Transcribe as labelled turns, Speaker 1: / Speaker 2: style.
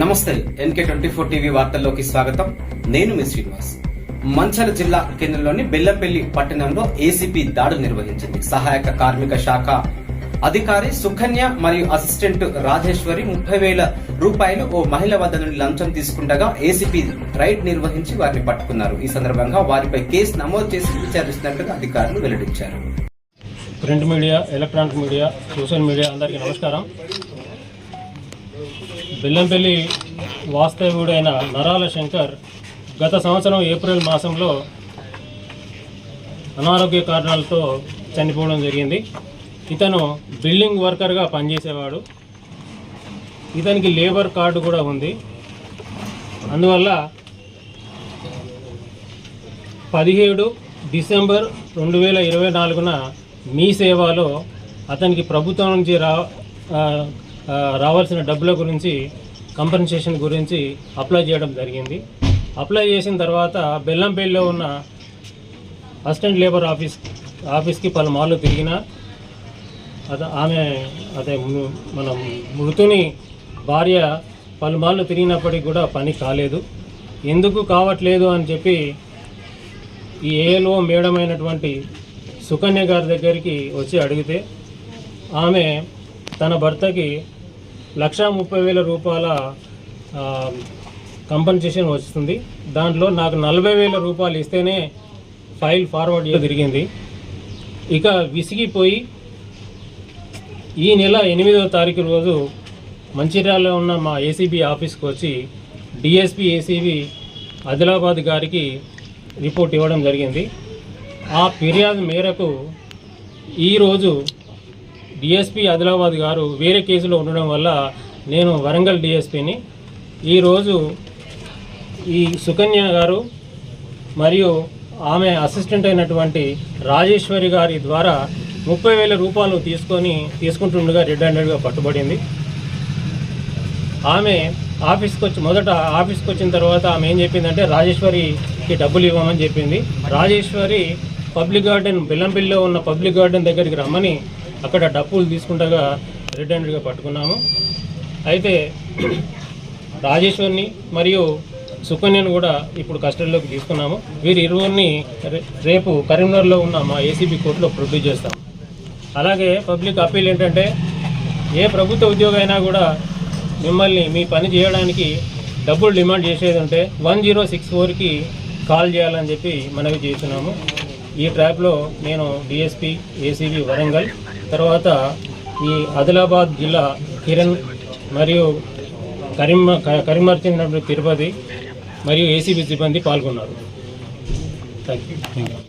Speaker 1: నమస్తే NK twenty four TV వార్తల్లోకి స్వాగతం. నేను మీ శ్రీనివాస్. మంచల జిల్లా కేంద్రంలోని బెల్లంపల్లి పట్టణంలో ఏసీపీ దాడులు నిర్వహించింది. సహాయక కార్మిక శాఖ అధికారి సుకన్య మరియు అసిస్టెంట్ రాజేశ్వరి ముప్పై వేల రూపాయలు ఓ మహిళ వద్ద నుండి లంచం తీసుకుండగా ఏసీపీ రైడ్ నిర్వహించి వారిని పట్టుకున్నారు. ఈ సందర్భంగా వారిపై కేసు నమోదు చేసి విచారిస్తున్నట్లుగా అధికారులు వెల్లడించారు.
Speaker 2: Print media electronic media social media అందరికీ నమస్కారం. బెల్లంపల్లి వాస్తవ్యుడైన నరాల శంకర్ గత సంవత్సరం ఏప్రిల్ మాసంలో అనారోగ్య కారణాలతో చనిపోవడం జరిగింది. ఇతను బిల్డింగ్ వర్కర్గా పనిచేసేవాడు. ఇతనికి లేబర్ కార్డు కూడా ఉంది. అందువల్ల పదిహేడు డిసెంబర్ రెండు వేల ఇరవై నాలుగున మీ సేవలో అతనికి ప్రభుత్వం నుంచి రా రావాల్సిన డబ్బుల గురించి కంపెన్సేషన్ గురించి అప్లై చేయడం జరిగింది. అప్లై చేసిన తర్వాత బెల్లంపల్లిలో ఉన్న అసిస్టెంట్ లేబర్ ఆఫీస్ ఆఫీస్కి పలుమార్లు తిరిగిన అత ఆమె అదే మన మృతుని భార్య పలుమార్లు తిరిగినప్పటికి కూడా పని కాలేదు. ఎందుకు కావట్లేదు అని చెప్పి ఈ ఏఎల్ఓ మేడం అయినటువంటి సుకన్య గారి దగ్గరికి వచ్చి అడిగితే ఆమె తన భర్తకి లక్షా ముప్పై వేల రూపాయల కంపెన్సేషన్ కంపన్సేషన్ వస్తుంది. దాంట్లో నాకు నలభై వేల రూపాయలు ఇస్తేనే ఫైల్ ఫార్వర్డ్ తిరిగింది జరిగింది. ఇక విసిగిపోయి ఈ నెల ఎనిమిదవ తారీఖు రోజు మంచిర్యాలలో ఉన్న మా ఏసీబీ ఆఫీస్కి వచ్చి డిఎస్పి ఏసీబీ ఆదిలాబాద్ గారికి రిపోర్ట్ ఇవ్వడం జరిగింది. ఆ ఫిర్యాదు మేరకు ఈరోజు డిఎస్పీ ఆదిలాబాద్ గారు వేరే కేసులో ఉండడం వల్ల నేను వరంగల్ డిఎస్పీని ఈరోజు ఈ సుకన్య గారు మరియు ఆమె అసిస్టెంట్ అయినటువంటి రాజేశ్వరి గారి ద్వారా ముప్పై వేల రూపాయలు తీసుకొని తీసుకుంటుండగా రెడ్ హ్యాండెడ్గా పట్టుబడింది. ఆమె ఆఫీస్కి వచ్చి మొదట ఆఫీస్కి వచ్చిన తర్వాత ఆమె ఏం చెప్పిందంటే రాజేశ్వరికి డబ్బులు ఇవ్వమని చెప్పింది. రాజేశ్వరి పబ్లిక్ గార్డెన్ బెల్లంపల్లిలో ఉన్న పబ్లిక్ గార్డెన్ దగ్గరికి రమ్మని అక్కడ డబ్బులు తీసుకుంటగా రెడ్ హ్యాండెడ్గా పట్టుకున్నాము. అయితే రాజేశ్వర్ని మరియు సుకన్యను కూడా ఇప్పుడు కస్టడీలోకి తీసుకున్నాము. వీరి ఇరువురిని రే- రేపు కరీంనగర్లో ఉన్న మా ఏసీబీ కోర్టులో ప్రొడ్యూస్ చేస్తాం. అలాగే పబ్లిక్ అప్పీల్ ఏంటంటే ఏ ప్రభుత్వ ఉద్యోగం అయినా కూడా మిమ్మల్ని మీ పని చేయడానికి డబ్బులు డిమాండ్ చేసేది ఉంటే వన్ జీరో సిక్స్ ఫోర్కి కాల్ చేయాలని చెప్పి మనవి చేస్తున్నాము. ఈ ట్రాప్లో నేను డిఎస్పి ఏసీబీ వరంగల్ తర్వాత ఈ ఆదిలాబాద్ జిల్లా కిరణ్ మరియు కరీం కరీంనగర్ చెందినటువంటి తిరుపతి మరియు ఏసీబీ సిబ్బంది పాల్గొన్నారు. Thank you